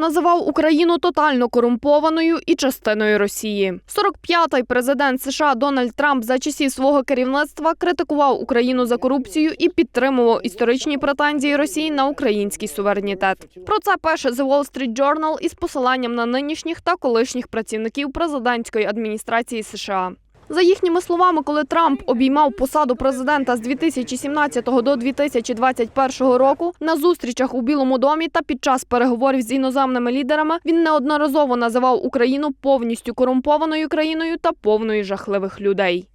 називав Україну тотально корумпованою і частиною Росії. 45-й президент США Дональд Трамп за часів свого керівництва критикував Україну за корупцію і підтримував історичні претензії Росії на український суверенітет. Про це пише The Wall Street Journal із посиланням на нинішніх та колишніх працівників президентської адміністрації США. За їхніми словами, коли Трамп обіймав посаду президента з 2017 до 2021 року, на зустрічах у Білому домі та під час переговорів з іноземними лідерами він неодноразово називав Україну повністю корумпованою країною та повною жахливих людей.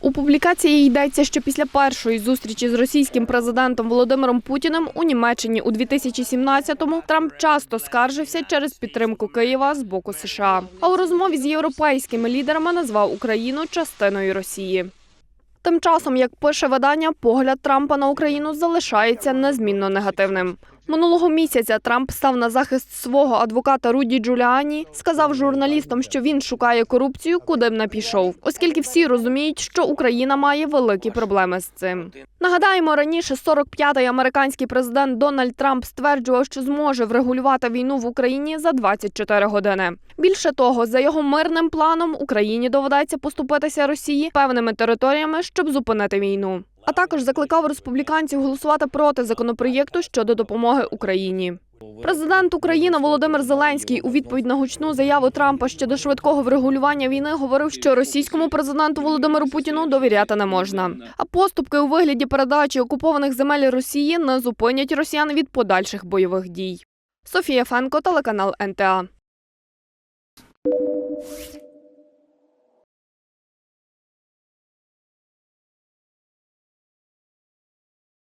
У публікації йдеться, що після першої зустрічі з російським президентом Володимиром Путіним у Німеччині у 2017-му Трамп часто скаржився через підтримку Києва з боку США. А у розмові з європейськими лідерами назвав Україну частиною Росії. Тим часом, як пише видання, погляд Трампа на Україну залишається незмінно негативним. Минулого місяця Трамп став на захист свого адвоката Руді Джуліані, сказав журналістам, що він шукає корупцію, куди б не пішов, оскільки всі розуміють, що Україна має великі проблеми з цим. Нагадаємо, раніше 45-й американський президент Дональд Трамп стверджував, що зможе врегулювати війну в Україні за 24 години. Більше того, за його мирним планом Україні доведеться поступитися Росії певними територіями, щоб зупинити війну. А також закликав республіканців голосувати проти законопроєкту щодо допомоги Україні. Президент України Володимир Зеленський у відповідь на гучну заяву Трампа щодо швидкого врегулювання війни говорив, що російському президенту Володимиру Путіну довіряти не можна. А поступки у вигляді передачі окупованих земель Росії не зупинять росіян від подальших бойових дій. Софія Фенко, телеканал НТА.